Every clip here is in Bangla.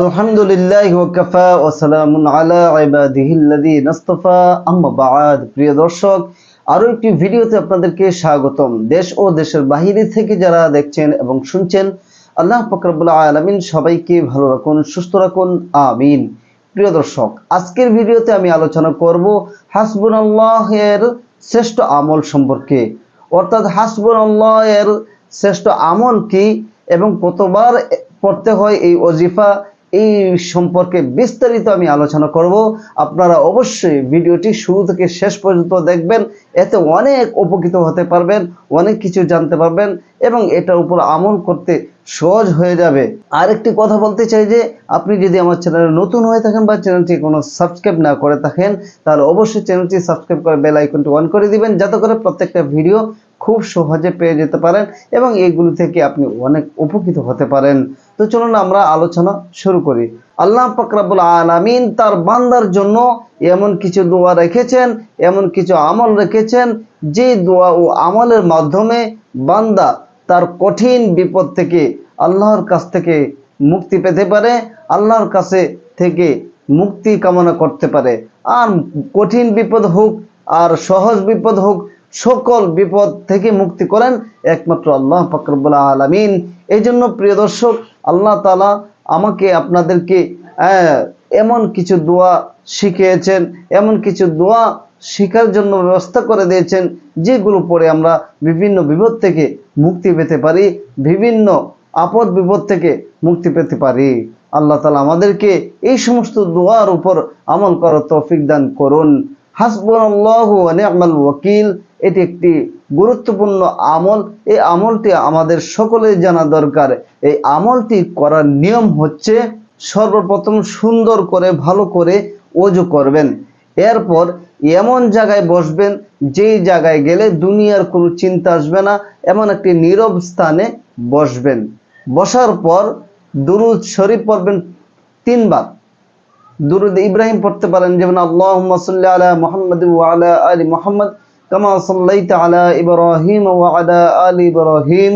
আলহামদুলিল্লাহ ওয়াকাফা ওয়া সালামুন আলা ইবাদিহিল্লাযীনা ইসতাফা আম্মা বা'দ প্রিয় দর্শক, আরও একটি ভিডিওতে আপনাদেরকে স্বাগতম। দেশ ও দেশের বাহিরে থেকে যারা দেখছেন এবং শুনছেন, আল্লাহ পাক রব্বুল আলামিন সবাইকে ভালো রাখুন, সুস্থ রাখুন। আমিন। প্রিয় দর্শক, আজকের ভিডিওতে আমি আলোচনা করব হাসবুনাল্লাহ এর শ্রেষ্ঠ আমল সম্পর্কে। অর্থাৎ হাসবুনাল্লাহ এর শ্রেষ্ঠ আমল কি এবং কতবার পড়তে হয় এই অজিফা এই সম্পর্কে বিস্তারিত আমি আলোচনা করব। আপনারা অবশ্যই ভিডিওটি শুরু থেকে শেষ পর্যন্ত দেখবেন। এতে অনেক উপকৃত হতে পারবেন, অনেক কিছু জানতে পারবেন এবং এটার উপর আমল করতে সহজ হয়ে যাবে। আরেকটি কথা বলতে চাই যে, আপনি যদি আমার চ্যানেলে নতুন হয়ে থাকেন বা চ্যানেলটি কোনো সাবস্ক্রাইব না করে থাকেন, তাহলে অবশ্যই চ্যানেলটি সাবস্ক্রাইব করে বেল আইকনটি অন করে দিবেন, যাতে করে প্রত্যেকটা ভিডিও খুব সহজে পেয়ে যেতে পারেন এবং এইগুলো থেকে আপনি অনেক উপকৃত হতে পারেন। তো চলুন আমরা আলোচনা শুরু করি। আল্লাহ পাকরাবুল আলামিন তার বান্দার জন্য এমন কিছু দোয়া রেখেছেন, এমন কিছু আমল রেখেছেন, যে দোয়া ও আমলের মাধ্যমে বান্দা তার কঠিন বিপদ থেকে আল্লাহর কাছ থেকে মুক্তি পেতে পারে, আল্লাহর কাছে থেকে মুক্তি কামনা করতে পারে। আর কঠিন বিপদ হোক, আর সহজ বিপদ হোক, সকল বিপদ থেকে মুক্তি করেন একমাত্র আল্লাহ ফাকরবুল আলমিন। এই জন্য প্রিয় দর্শক, আল্লাহ তালা আমাকে আপনাদেরকে এমন কিছু দোয়া শিখিয়েছেন, এমন কিছু দোয়া শিখার জন্য ব্যবস্থা করে দিয়েছেন, যেগুলো পরে আমরা বিভিন্ন বিপদ থেকে মুক্তি পেতে পারি, বিভিন্ন আপদ বিপদ থেকে মুক্তি পেতে পারি। আল্লাহ তালা আমাদেরকে এই সমস্ত দোয়ার উপর আমল করার তৌফিক দান করুন। ওয়াকিল, এটি একটি গুরুত্বপূর্ণ আমল। এই আমলটি আমাদের সকলের জানা দরকার। এই আমলটি করার নিয়ম হচ্ছে সর্বপ্রথম সুন্দর করে, ভালো করে ওজু করবেন। এরপর এমন জায়গায় বসবেন, যেই জায়গায় গেলে দুনিয়ার কোনো চিন্তা আসবে না, এমন একটি নীরব স্থানে বসবেন। বসার পর দুরুদ শরীফ পড়বেন তিনবার। দুরুদ ইব্রাহিম পড়তে পারেন, যেমন সাল্লি আলা মুহাম্মাদ আলা আলি মুহাম্মাদ কামা সাল্লাইতা আলা ইব্রাহিম আলা আলি ইব্রাহিম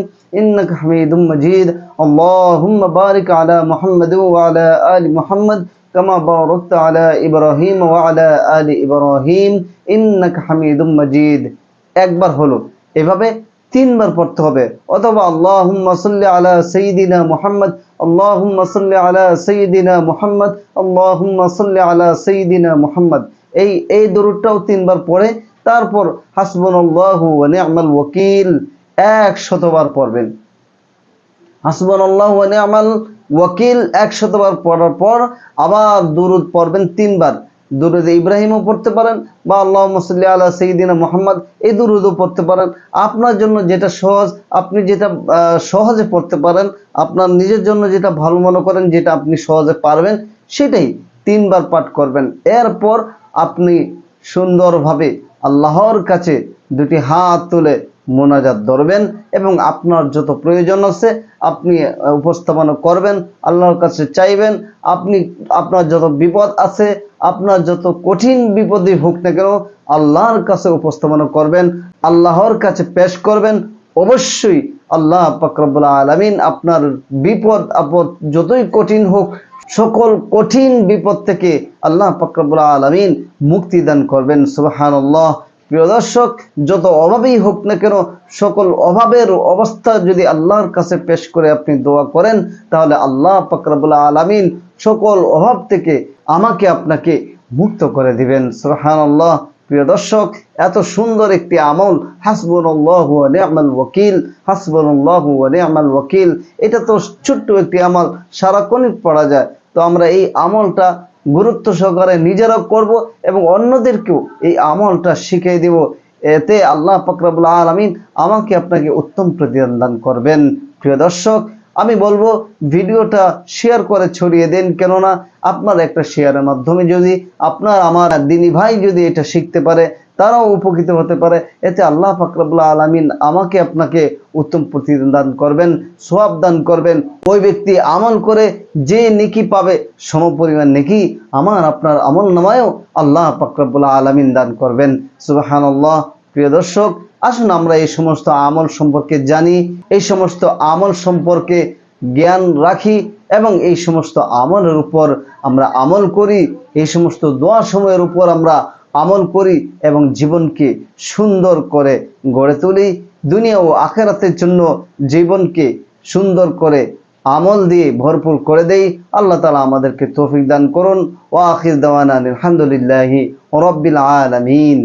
আলা আলি ইব্রাহিম, ইন্নাকা হামিদুম মাজিদ। একবার হলো। এভাবে তিনবার পড়তে হবে। অথবা আল্লাহুম্মা সাল্লি এই এই দরুদটাও তিনবার পড়ে, তারপর হাসবুনাল্লাহু ওয়া নি'মাল ওয়াকিল 100 বার পড়বেন। হাসবুনাল্লাহু ওয়া নি'মাল ওয়াকিল 100 বার পড়ার পর আবার দুরুদ পড়বেন তিনবার। দুরুদ ইব্রাহিমও পড়তে পারেন বা আল্লাহ সাল্লি আলা সাইয়্যিদিনা মুহাম্মদ এই দুরুদও পড়তে পারেন। আপনার জন্য যেটা সহজ, আপনি যেটা সহজে পড়তে পারেন, আপনার নিজের জন্য যেটা ভালো মনে করেন, যেটা আপনি সহজে পারবেন, সেটাই তিনবার পাঠ করবেন। এরপর আপনি সুন্দরভাবে আল্লাহর কাছে দুটি হাত তুলে মোনাজাত ধরবেন এবং আপনার যত প্রয়োজন আছে আপনি উপস্থাপনা করবেন, আল্লাহর কাছে চাইবেন, আপনি, আপনার যত বিপদ আছে, আপনার যত কঠিন বিপদই হোক না কেন, আল্লাহর কাছে উপস্থাপনা করবেন, আল্লাহর কাছে পেশ করবেন, অবশ্যই আল্লাহ পাকরবুল আলমিন আপনার বিপদ, আপদ যতই কঠিন হোক, সকল কঠিন বিপদ থেকে আল্লাহ পাকরবুল আলমিন মুক্তি দান করবেন, সুবহানাল্লাহ। প্রিয় দর্শক, যত অভাবেই হোক না কেন, সকল অভাবের অবস্থা যদি আল্লাহর কাছে পেশ করে আপনি দোয়া করেন, তাহলে আল্লাহ পাকরাবুল্লাহ আলামিন সকল অভাব থেকে আমাকে আপনাকে মুক্ত করে দিবেন। সুবহানাল্লাহ। প্রিয় দর্শক, এত সুন্দর একটি আমল নি'মাল ওয়াকিল, হাসবুনাল্লাহু ওয়া নি'মাল ওয়াকিল, এটা তো ছোট্ট একটি আমল সারাক্ষণই পড়া যায়। তো আমরা এই আমলটা গুরুত্ব সহকারে নিজেরাও করব এবং অন্যদেরকেও এই আমলটা শিখিয়ে দিব। এতে আল্লাহ ফকরাবুল আলমিন আমাকে আপনাকে উত্তম প্রতিদান দান করবেন। প্রিয় দর্শক, আমি বলব, ভিডিওটা শেয়ার করে ছড়িয়ে দেন কেননা আপনার একটা শেয়ারের মাধ্যমে যদি আপনার, আমার দিনী ভাই যদি এটা শিখতে পারে, তারাও উপকৃত হতে পারে। এতে আল্লাহ ফাকরাবুল্লাহ আলমিন আমাকে আপনাকে উত্তম প্রতিদান করবেন, সোয়াব দান করবেন। ওই ব্যক্তি আমল করে যে নেকি পাবে সমপরিমাণ নেকি আমার, আপনার আমল নামায়ও আল্লাহ ফাকরাবুল্লাহ আলমিন দান করবেন। সুবাহান আল্লাহ প্রিয় দর্শক, আসুন আমরা এই সমস্ত আমল সম্পর্কে জানি, এই সমস্ত আমল সম্পর্কে জ্ঞান রাখি এবং এই সমস্ত আমলের উপর আমরা আমল করি, এই সমস্ত দোয়া সময়ের উপর আমরা আমল করি এবং জীবনকে সুন্দর করে গড়ে তুলি। দুনিয়া ও আখেরাতের জন্য জীবনকে সুন্দর করে আমল দিয়ে ভরপুর করে দেই। আল্লাহ তালা আমাদেরকে তৌফিক দান করুন। ও আখির দেওয়ান আলহামদুলিল্লাহি রব্বিল আলামিন।